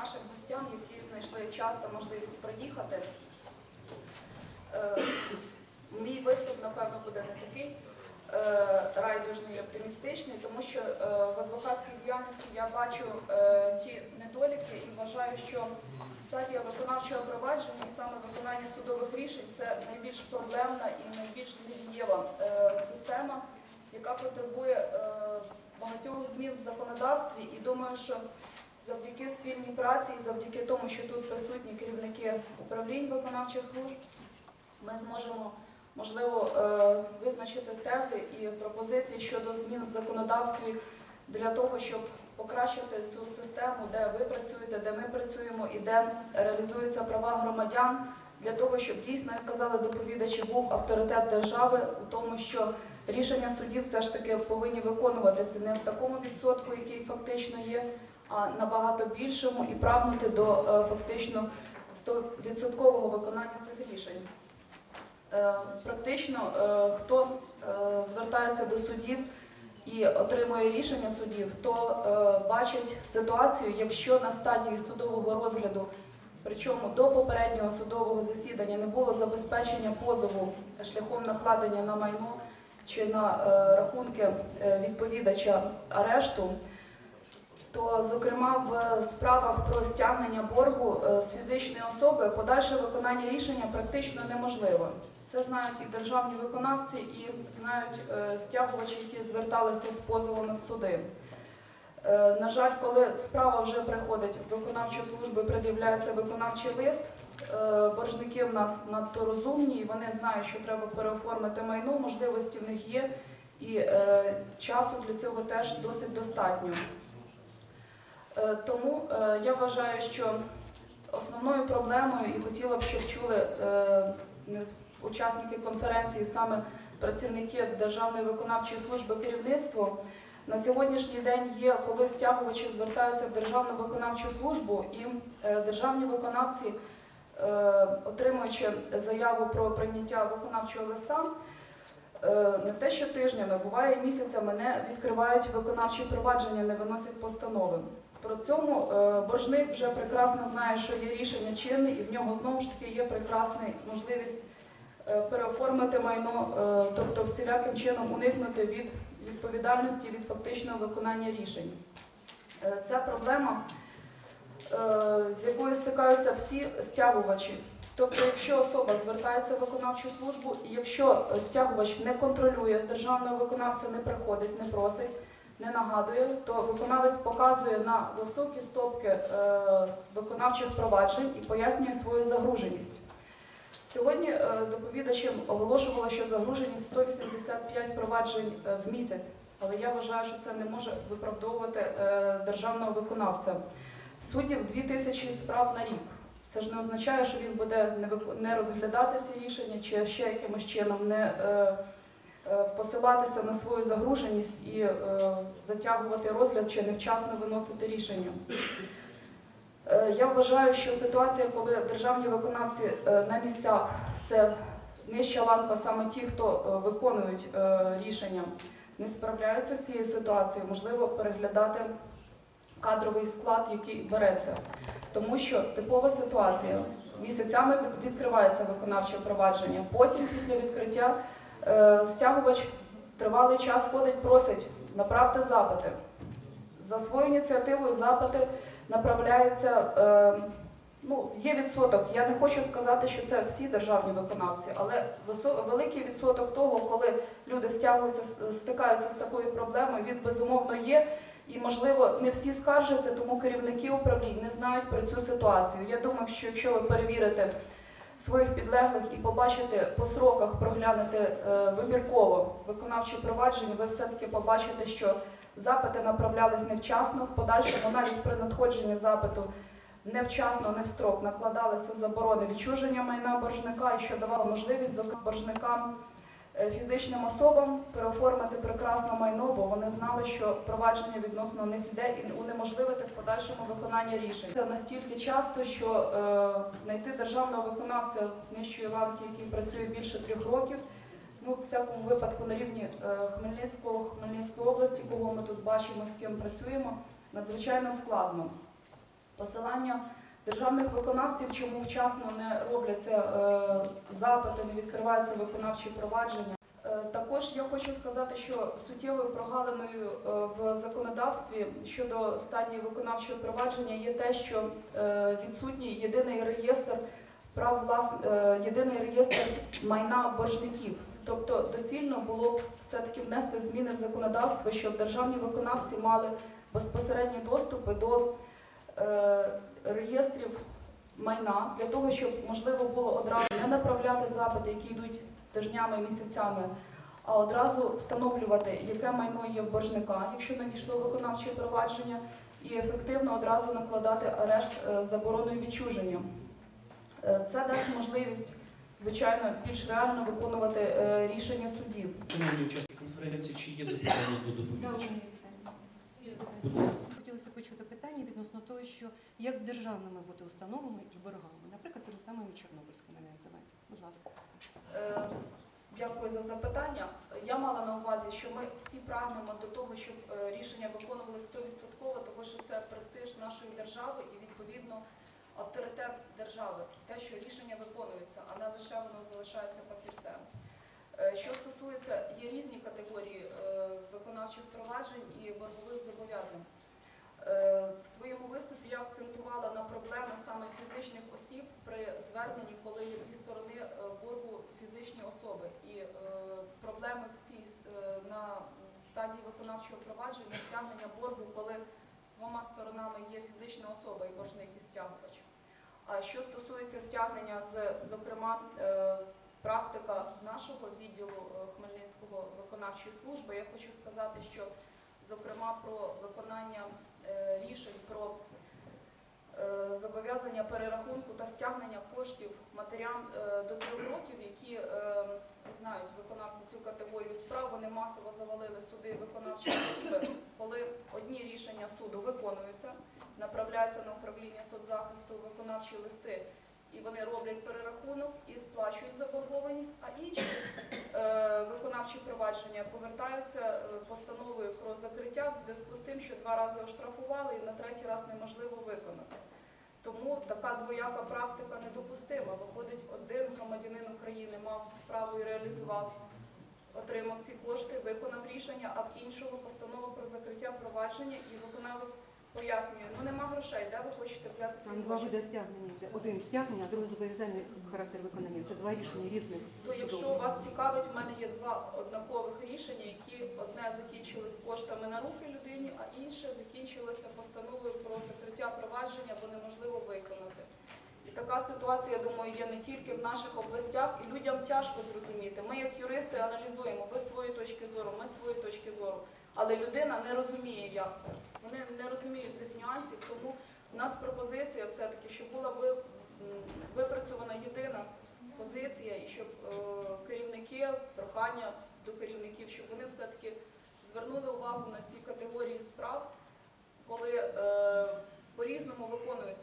нашим гостям, які знайшли час та можливість приїхати. Е, Мій виступ, напевно, буде не такий е, райдужний і оптимістичний, тому що е, в адвокатській діяльності я бачу ті недоліки і вважаю, що стадія виконавчого провадження і саме виконання судових рішень це найбільш проблемна і найбільш недієва система, яка потребує багатьох змін в законодавстві. І думаю, що завдяки спільній праці і завдяки тому, що тут присутні керівники управлінь виконавчих служб, ми зможемо можливо е, визначити тези і пропозиції щодо змін в законодавстві для того, щоб покращити цю систему, де ви працюєте, де ми працюємо і де реалізуються права громадян, для того, щоб дійсно, як казали доповідачі, був авторитет держави у тому, що рішення судів все ж таки повинні виконуватися не в такому відсотку, який фактично є, набагато більшому і прагнути до е, фактично 100% виконання цих рішень. Е, Практично е, хто звертається до судів і отримує рішення судів, то бачить ситуацію, якщо на стадії судового розгляду, причому до попереднього судового засідання не було забезпечення позову шляхом накладення на майно чи на рахунки відповідача арешту, то, зокрема, в справах про стягнення боргу е, з фізичної особи подальше виконання рішення практично неможливо. Це знають і державні виконавці, і знають е, стягувачі, які зверталися з позовами в суди. Е, На жаль, коли справа вже приходить в виконавчу службу, пред'являється виконавчий лист. е, Боржники в нас надто розумні, і вони знають, що треба переоформити майно, можливості в них є, і е, часу для цього теж досить достатньо. Е, Тому е, я вважаю, що основною проблемою, і хотіла б, щоб чули е, учасники конференції, саме працівники Державної виконавчої служби керівництво, на сьогоднішній день є, коли стягувачі звертаються в Державну виконавчу службу, і державні виконавці, отримуючи заяву про прийняття виконавчого листа, не те, що тижнями, буває місяцями не відкривають виконавчі провадження, не виносять постанови. При цьому е, боржник вже прекрасно знає, що є рішення чинне, і в нього знову ж таки є прекрасна можливість е, переоформити майно, е, тобто всіляким чином уникнути від відповідальності від фактичного виконання рішень. Ця проблема, з якою стикаються всі стягувачі. Тобто, якщо особа звертається в виконавчу службу, і якщо стягувач не контролює, державного виконавця не приходить, не просить, не нагадує, то виконавець показує на високі стопки е, виконавчих проваджень і пояснює свою загруженість. Сьогодні е, доповідачем оголошувало, що загруженість 185 проваджень е, в місяць, але я вважаю, що це не може виправдовувати державного виконавця. Суддів 2000 справ на рік. Це ж не означає, що він буде не розглядати ці рішення чи ще якимось чином не посилатися на свою загруженість і е, затягувати розгляд чи невчасно виносити рішення. Е, Я вважаю, що ситуація, коли державні виконавці е, на місцях це нижча ланка, саме ті, хто е, виконують е, рішення, не справляються з цією ситуацією, можливо переглядати кадровий склад, який береться. Тому що типова ситуація місяцями відкривається виконавче провадження. Потім, після відкриття, е, стягувач тривалий час ходить, просить направте запити. За свою ініціативою запити направляються. Е, ну, є відсоток. Я не хочу сказати, що це всі державні виконавці, але великий відсоток того, коли люди стягуються, стикаються з такою проблемою, він безумовно є. І, можливо, не всі скаржаться, тому керівники управлінь не знають про цю ситуацію. Я думаю, що якщо ви перевірите своїх підлеглих і побачити по сроках, проглянути е, вибірково виконавчі провадження, ви все-таки побачите, що запити направлялись невчасно, в подальшому навіть при надходженні запиту невчасно, не в строк накладалися заборони відчуження майна боржника, і що давало можливість боржникам фізичним особам переоформити прекрасне майно, бо вони знали, що провадження відносно них йде і унеможливити в подальшому виконання рішень. Це настільки часто, що е, знайти державного виконавця нижчої ланки, який працює більше трьох років. Ну, в всякому випадку на рівні е, Хмельницького, Хмельницької області, кого ми тут бачимо, з ким працюємо, надзвичайно складно. Посилання державних виконавців, чому вчасно не робляться е, запити, не відкриваються виконавчі провадження. Е, Також я хочу сказати, що суттєвою прогалиною е, в законодавстві щодо стадії виконавчого провадження є те, що е, відсутній єдиний реєстр прав влас... єдиний реєстр майна боржників. Тобто доцільно було б все-таки внести зміни в законодавство, щоб державні виконавці мали безпосередні доступи до реєстрів майна для того, щоб можливо було одразу не направляти запити, які йдуть тижнями, місяцями, а одразу встановлювати, яке майно є в боржника, якщо надійшло виконавче провадження, і ефективно одразу накладати арешт е, забороною відчуження. Е, Це дасть можливість, звичайно, більш реально виконувати е, рішення судів. Шановні учасники конференції, чи є запитання до доповідача? Будь ласка. Питання відносно того, що як з державними бути установами і боргами, наприклад, тими самими чорнобильськими не називають. Будь ласка. Е, Дякую за запитання. Я мала на увазі, що ми всі прагнемо до того, щоб е, рішення виконували 100%, тому що це престиж нашої держави і відповідно авторитет держави, те, що рішення виконується, а не лише воно залишається папірцем. Е, Що стосується, є різні категорії е, виконавчих проваджень і боргових зобов'язань. Е, В своєму виступі я акцентувала на проблеми саме фізичних осіб при зверненні, коли є дві сторони е, боргу фізичні особи. І е, проблеми в цій е, на стадії виконавчого провадження стягнення боргу, коли двома сторонами є фізична особа і боржник і стягувач. А що стосується стягнення з, зокрема, е, практика нашого відділу е, Хмельницького виконавчої служби, я хочу сказати, що зокрема про виконання е, рішень про зобов'язання перерахунку та стягнення коштів матерям до трьох років, які знають виконавці цю категорію справ, вони масово завалили суди виконавчої служби, коли одні рішення суду виконуються, направляються на управління соцзахисту виконавчі листи, і вони роблять перерахунок і сплачують заборгованість, а інші е, виконавчі провадження повертаються е, постановою про закриття в зв'язку з тим, що два рази оштрафували і на третій раз неможливо виконати. Тому така двояка практика недопустима. Виходить, один громадянин України мав справу і реалізував, отримав ці кошти, виконав рішення, а в іншого постанова про закриття провадження і виконавець пояснює, ну нема грошей, де ви хочете взяти ці Там два види стягнення. йде. Один стягнення, а другий зобов'язальний характер виконання. Це два рішення різних. То якщо судових. вас цікавить, в мене є два однакових рішення, які одне закінчилось коштами на руки людині, а інше закінчилося постановою про закриття провадження, бо неможливо виконати. І така ситуація, я думаю, є не тільки в наших областях, і людям тяжко зрозуміти. Ми, як юристи, аналізуємо, ви з своєї точки зору, ми з своєї точки зору. Але людина не розуміє, як це. Вони не розуміють цих нюансів, тому у нас пропозиція все-таки, щоб була випрацьована єдина позиція, і щоб е, керівники, прохання до керівників, щоб вони все-таки звернули увагу на ці категорії справ, коли е,